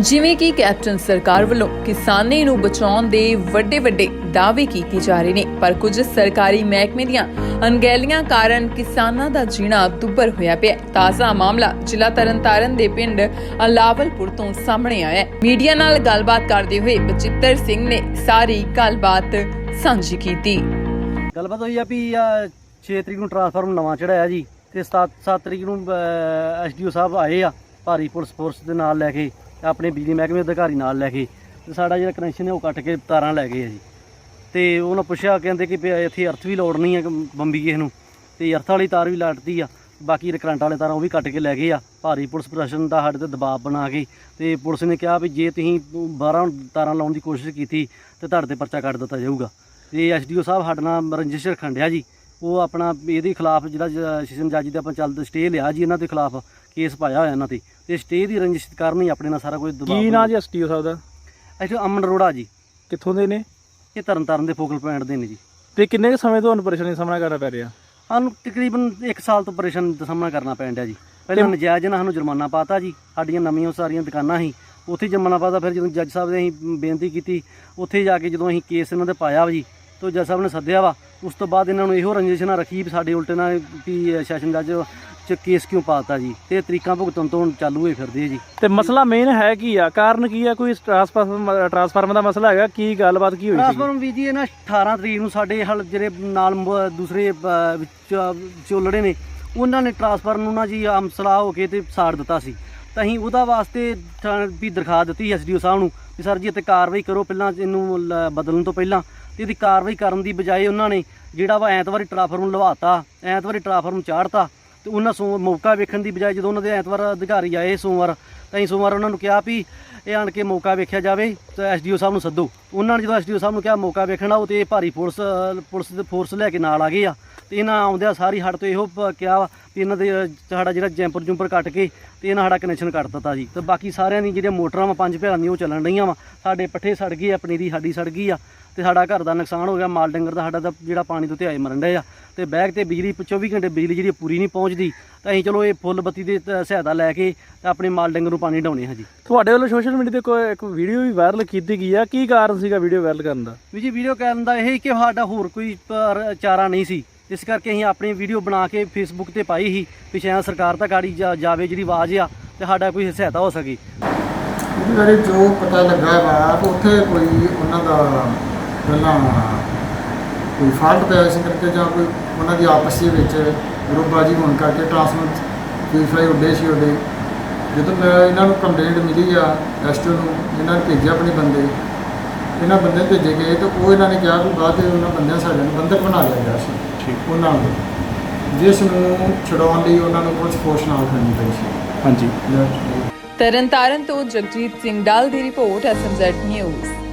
ਜਿਵੇਂ ਕਿ ਕੈਪਟਨ ਸਰਕਾਰ ਵੱਲੋਂ ਕਿਸਾਨੇ ਨੂੰ ਬਚਾਉਣ ਦੇ ਵੱਡੇ ਵੱਡੇ ਦਾਅਵੇ ਕੀਤੇ ਜਾ ਰਹੇ ਨੇ, ਪਰ ਕੁਝ ਸਰਕਾਰੀ ਮਹਿਕਮੇ ਦੀਆਂ ਅਣਗਹਿਲੀਆਂ ਕਾਰਨ ਕਿਸਾਨਾਂ ਦਾ ਜੀਣਾ ਦੁੱਭਰ ਹੋਇਆ ਪਿਆ। ਤਾਜ਼ਾ ਮਾਮਲਾ ਜ਼ਿਲ੍ਹਾ ਤਰਨਤਾਰਨ ਦੇ ਪਿੰਡ ਅਲਾਵਲਪੁਰ ਤੋਂ ਸਾਹਮਣੇ ਆਇਆ ਹੈ। ਮੀਡੀਆ ਨਾਲ ਗੱਲਬਾਤ ਕਰਦੇ ਹੋਏ ਬਚਿੱਤਰ ਸਿੰਘ ਨੇ ਸਾਰੀ ਗੱਲਬਾਤ ਸਾਂਝੀ ਕੀਤੀ। ਗੱਲਬਾਤ ਹੋਈ ਆ ਵੀ 6 ਤਰੀਕ ਨੂੰ ਟ੍ਰਾਂਸਫਾਰਮ ਨਵਾਂ ਚੜਾਇਆ ਜੀ, ਤੇ 7 7 ਤਰੀਕ ਨੂੰ ਐਸਡੀਓ ਸਾਹਿਬ ਆਏ ਆ, ਭਾਰੀ ਪੁਲਿਸ ਫੋਰਸ ਦੇ ਨਾਲ ਲੈ ਕੇ। ਆਪਣੇ ਬਿਜਲੀ ਮਹਿਕਮੇ ਦੇ ਅਧਿਕਾਰੀ ਨਾਲ ਲੈ ਕੇ ਤੇ ਸਾਡਾ ਜਿਹੜਾ ਕਨੈਕਸ਼ਨ ਹੈ ਉਹ ਕੱਟ ਕੇ ਤਾਰਾਂ ਲੈ ਗਏ ਆ ਜੀ। ਤੇ ਉਹਨਾਂ ਪੁੱਛਿਆ, ਕਹਿੰਦੇ ਕਿ ਇੱਥੇ ਅਰਥ ਵੀ ਲੋੜ ਨਹੀਂ ਹੈ ਕਿ ਬੰਬੀ ਕਿਸੇ ਨੂੰ। ਤੇ ਅਰਥ ਵਾਲੀ ਤਾਰ ਵੀ ਲਾਟਦੀ ਆ, ਬਾਕੀ ਜਿਹੜੇ ਕਰੰਟ ਵਾਲੇ ਤਾਰਾਂ ਉਹ ਵੀ ਕੱਟ ਕੇ ਲੈ ਗਏ ਆ। ਭਾਰੀ ਪੁਲਿਸ ਪ੍ਰਸ਼ਾਸਨ ਦਾ ਸਾਡੇ ਤੇ ਦਬਾਅ ਬਣਾ ਕੇ ਤੇ ਪੁਲਿਸ ਨੇ ਕਿਹਾ ਵੀ ਜੇ ਤੁਸੀਂ 12 ਤਾਰਾਂ ਲਾਉਣ ਦੀ ਕੋਸ਼ਿਸ਼ ਕੀਤੀ, ਤੇ ਤੁਹਾਡੇ ਤੇ ਪਰਚਾ ਕੱਟ ਦਿੱਤਾ ਜਾਊਗਾ। ਤੇ ਐਸਡੀਓ ਸਾਹਿਬ ਸਾਡੇ ਨਾਲ ਰੰਜਿਸ਼ ਰੱਖਣ ਜੀ। ਉਹ ਆਪਣਾ ਇਹਦੇ ਖਿਲਾਫ ਜਿਹੜਾ ਸ਼ਿਸ਼ਨ ਜੱਜ ਦੇ ਆਪਾਂ ਚੱਲਦੇ ਸਟੇ ਲਿਆ ਜੀ ਇਹਨਾਂ ਦੇ ਖਿਲਾਫ। ਕੇਸ ਪਾਇਆ ਹੋਇਆ ਇਹਨਾਂ ਤੇ। ਤੇ ਸਟੇ ਦੀ ਰੰਜਿਸ਼ ਕਾਰਨ ਹੀ ਆਪਣੇ ਨਾਲ ਸਾਰਾ ਕੁਝ ਦਬਾਅ ਕੀ ਨਾਂ ਜੀ ਐਸਟੀਓ ਸਾਹਿਬ ਦਾ? ਇੱਥੇ ਅਮਨ ਅਰੋੜਾ ਜੀ। ਕਿੱਥੋਂ ਦੇ ਨੇ? ਇਹ ਤਰਨਤਾਰਨ ਦੇ ਫੋਕਲ ਪੁਆਇੰਟ ਦੇ ਨੇ ਜੀ। ਤੇ ਕਿੰਨੇ ਕੁ ਸਮੇਂ ਤੋਂ ਤੁਹਾਨੂੰ ਪਰੇਸ਼ਾਨੀ ਦਾ ਸਾਹਮਣਾ ਕਰਨਾ ਪੈ ਰਿਹਾ? ਸਾਨੂੰ ਤਕਰੀਬਨ 1 ਸਾਲ ਤੋਂ ਪਰੇਸ਼ਾਨੀ ਦਾ ਸਾਹਮਣਾ ਕਰਨਾ ਪੈਣ ਡਿਆ ਜੀ। ਪਹਿਲਾਂ ਨਜਾਇਜ਼ ਨਾਲ ਸਾਨੂੰ ਜੁਰਮਾਨਾ ਪਾਤਾ ਜੀ। ਸਾਡੀਆਂ ਨਵੀਆਂ ਸਾਰੀਆਂ ਦੁਕਾਨਾਂ ਸੀ। ਉੱਥੇ ਜੁਰਮਾਨਾ ਪਾਤਾ ਫਿਰ ਜਦੋਂ ਜੱਜ ਸਾਹਿਬ ਨੇ ਅਸੀਂ ਬੇਨਤੀ ਕੀਤੀ ਉੱਥੇ ਜਾ ਕੇ ਜਦੋਂ ਅਸੀਂ ਕੇਸ ਇਹਨਾਂ ਦੇ ਪਾਇਆ ਜੀ ਤੋਂ ਜੱਜ ਸਾਹਿਬ ਨੇ ਸੱਦਿਆ ਵਾ ਉਸ ਤੋਂ ਬਾਅਦ ਇਹਨਾਂ ਨੂੰ ਇਹੋ ਰੰਜਿਸ਼ ਨਾਲ ਰੱਖੀ ਵੀ ਸਾਡੇ ਉਲਟੇ ਨਾਲ ਵੀ ਸੈਸ਼ਨ ਜੱਜ ਚ ਕੇਸ ਕਿਉਂ ਪਾਤਾ ਜੀ? ਤੇ ਤਰੀਕਾਂ ਭੁਗਤਣ ਤੋਂ ਹੁਣ ਚਾਲੂ ਹੋਏ ਫਿਰਦੇ ਜੀ। ਤੇ ਮਸਲਾ ਮੇਨ ਹੈ ਕੀ ਆ? ਕਾਰਨ ਕੀ ਆ? ਕੋਈ ਟ੍ਰਾਂਸਫਾਰਮ ਟ੍ਰਾਂਸਫਾਰਮ ਦਾ ਮਸਲਾ ਹੈਗਾ? ਕੀ ਗੱਲਬਾਤ ਕੀ ਹੋਈ ਸੀ ਟ੍ਰਾਂਸਫਾਰਮ ਵੀ ਜੀ ਇਹ ਨਾ 18 ਤਰੀਕ ਨੂੰ ਸਾਡੇ ਹਲ ਜਿਹੜੇ ਨਾਲ ਦੂਸਰੇ ਚੋਲੜੇ ਨੇ ਉਹਨਾਂ ਨੇ ਟ੍ਰਾਂਸਫਾਰਮ ਨੂੰ ਨਾ ਜੀ ਆਮ ਸਲਾਹ ਹੋ ਕੇ ਤੇ ਸਾੜ ਦਿੱਤਾ ਸੀ। ਤਾਂ ਅਸੀਂ ਉਹਦਾ ਵਾਸਤੇ ਥਾਂ- ਵੀ ਦਰਖਾਸਤ ਦਿੱਤੀ ਐਸਡੀਓ ਸਾਹਿਬ ਨੂੰ ਵੀ ਸਰ ਜੀ ਇੱਥੇ ਕਾਰਵਾਈ ਕਰੋ, ਪਹਿਲਾਂ ਇਹਨੂੰ ਲ- ਬਦਲਣ ਤੋਂ ਪਹਿਲਾਂ। ਤੇ ਇਹਦੀ ਕਾਰਵਾਈ ਕਰਨ ਦੀ ਬਜਾਏ ਉਹਨਾਂ ਨੇ ਜਿਹੜਾ ਵਾ ਐਤਵਾਰੀ ਟ੍ਰਾਂਸਫਾਰਮ ਲਵਾਤਾ, ਐਤਵਾਰੀ ਟ੍ਰਾਂਸਫਾਰਮ ਚਾੜਤਾ। ਤੇ ਉਹਨਾਂ ਸੋ, ਮੌਕਾ ਵੇਖਣ ਦੀ ਬਜਾਏ ਜਦੋਂ ਉਹਨਾਂ ਦੇ ਐਤਵਾਰ ਅਧਿਕਾਰੀ ਆਏ ਸੋਮਵਾਰ, ਤਾਂ ਹੀ ਸੋਮਵਾਰ ਉਹਨਾਂ ਨੂੰ ਕਿਹਾ ਵੀ ਇਹ ਆਣ ਕੇ ਮੌਕਾ ਵੇਖਿਆ ਜਾਵੇ, ਤੇ ਐਸਡੀਓ ਸਾਹਿਬ ਨੂੰ ਸੱਦੋ। ਉਹਨਾਂ ਨੇ ਜਦੋਂ ਐਸਡੀਓ ਸਾਹਿਬ ਨੂੰ ਕਿਹਾ ਮੌਕਾ ਵੇਖਣਾ ਉਹ ਤੇ ਇਹ ਭਾਰੀ ਫੋਰਸ ਪੁਲਿਸ ਦੇ ਫੋਰਸ ਲੈ ਕੇ ਨਾਲ ਆ ਗਏ ਆ। ਤੇ ਇਹਨਾਂ ਆਉਂਦਿਆਂ ਸਾਰੀ ਹੱਟ ਤੋਂ ਇਹੋ ਪ- ਕਿਹਾ ਵਾ ਵੀ ਇਹਨਾਂ ਦੇ ਅ, ਸਾਡਾ ਜਿਹੜਾ ਜੈਂਪਰ ਜੁੰਪਰ ਕੱਟ ਕੇ ਤੇ ਇਹਨਾਂ ਸਾਡਾ ਕਨੈਕਸ਼ਨ ਕੱਟ ਦਿੱਤਾ ਜੀ। ਤੇ ਬਾਕੀ ਸਾਰਿਆਂ ਦੀ ਜਿਹੜੀਆਂ ਮੋਟਰਾਂ ਵਾ ਪੰਜ ਭੈਣਾਂ ਦੀਆਂ ਉਹ ਚੱਲਣ ਰਹੀਆਂ ਵਾ। ਸਾਡੇ ਪੱਠੇ ਸੜ ਗਏ ਆ ਪਨੀਰੀ ਸਾਡੀ ਸੜ ਗਈ ਆ ਤੇ ਸਾਡਾ ਘਰ ਦਾ ਨੁਕਸਾਨ ਹੋ ਗਿਆ। ਮਾਲ ਡੰਗਰ ਦਾ ਸਾਡਾ ਤਾਂ ਜਿਹੜਾ ਪਾਣੀ ਤੋਂ ਧਿਆਏ ਮਰਨ ਡਏ ਆ। ਤੇ ਬੈਗ ਤੇ ਬਿਜਲੀ 24 ਘੰਟੇ ਬਿਜਲੀ ਜਿਹੜੀ ਪੂਰੀ ਨਹੀਂ ਪਹੁੰਚਦੀ। ਤਾਂ ਅਸੀਂ ਚਲੋ ਇਹ ਫੁੱਲ ਬੱਤੀ ਦੀ ਤ- ਸਹਾਇਤਾ ਲੈ ਕੇ ਤੇ ਆਪਣੇ ਮਾਲ ਡੰਗਰ ਨੂੰ ਪਾਣੀ ਡਾਉਣੇ ਹਾਂ ਜੀ। ਤੁਹਾਡੇ ਵੱਲੋਂ ਸੋਸ਼ਲ ਮੀਡੀਆ ਤੇ ਕੋਈ ਇੱਕ ਵੀਡੀਓ ਵੀ ਵਾਇਰਲ ਕੀਤੀ ਗਈ ਆ। ਕੀ ਕਾਰਨ ਸੀਗਾ ਵੀਡੀਓ ਵਾਇਰਲ ਕਰਨ ਦਾ? ਵੀ ਜੀ ਵੀਡੀਓ ਕਰਨ ਦਾ ਇਹ ਹੀ ਕਿ ਸਾਡਾ ਹੋਰ ਕੋਈ ਪਰ- ਚਾਰਾ ਨਹੀਂ ਸੀ। ਇਸ ਕਰਕੇ ਅਸੀਂ ਆਪਣੀ ਵੀਡੀਓ ਬਣਾ ਕੇ ਫੇਸਬੁੱਕ ਤੇ ਪਾਈ ਸੀ ਵੀ ਸ਼ਾਇਦ ਸਰਕਾਰ ਤੱਕ ਆੜੀ ਜਾਵੇ ਜਿਹੜੀ ਆਵਾਜ਼ ਆ ਤੇ ਸਾਡਾ ਕੋਈ ਸਹਾਇਤਾ ਹੋ ਸਕੇ। ਉਹਦੇ ਬਾਰੇ ਜੋ ਪਤਾ ਲੱਗਾ ਵਾ ਉੱਥੇ ਕੋਈ ਉਹਨਾਂ ਦਾ ਪਹਿਲਾਂ ਕੋਈ ਫਾਲਟ ਪਿਆ ਸੀ ਕਰਕੇ ਜਾਂ ਕੋਈ ਉਹਨਾਂ ਦੀ ਆਪਸ ਦੇ ਵਿੱਚ ਗਰੁੱਪਬਾਜੀ ਹੋਣ ਕਰਕੇ ਟਰਾਂਸਫਰ ਫੀਫਾਈ ਉੱਡੇ ਸੀ ਉਹਦੇ ਜਦੋਂ ਮੈਂ ਇਹਨਾਂ ਨੂੰ ਕੰਪਲੇਂਟ ਮਿਲੀ ਆ ਐਸਟੋ ਨੂੰ, ਇਹਨਾਂ ਨੇ ਭੇਜਿਆ ਆਪਣੇ ਬੰਦੇ। ਇਹਨਾਂ ਬੰਦੇ ਭੇਜੇ ਗਏ ਤੇ ਉਹ ਇਹਨਾਂ ਨੇ ਕਿਹਾ ਵੀ ਬਾਅਦ ਦੇ ਉਹਨਾਂ ਬੰਦਿਆਂ ਸਾਡੇ ਨੂੰ ਬੰਦਕ ਬਣਾ ਲਿਆ ਗਿਆ ਸੀ। ਠੀਕ ਉਹਨਾਂ ਨੂੰ। ਜਿਸ ਨੂੰ ਛਡਾਉਣ ਲਈ ਉਹਨਾਂ ਨੂੰ ਕੁਝ ਫੋਰਸ ਨਾਲ ਕਰਨੀ ਪਈ ਸੀ। ਹਾਂਜੀ। ਤਰਨਤਾਰਨ ਤੋਂ ਜਗਜੀਤ ਸਿੰਘ ਡਾਲ ਦੀ ਰਿਪੋਰਟ ਐਸਐਮਜ਼ੈਡ ਨਿਊਜ਼।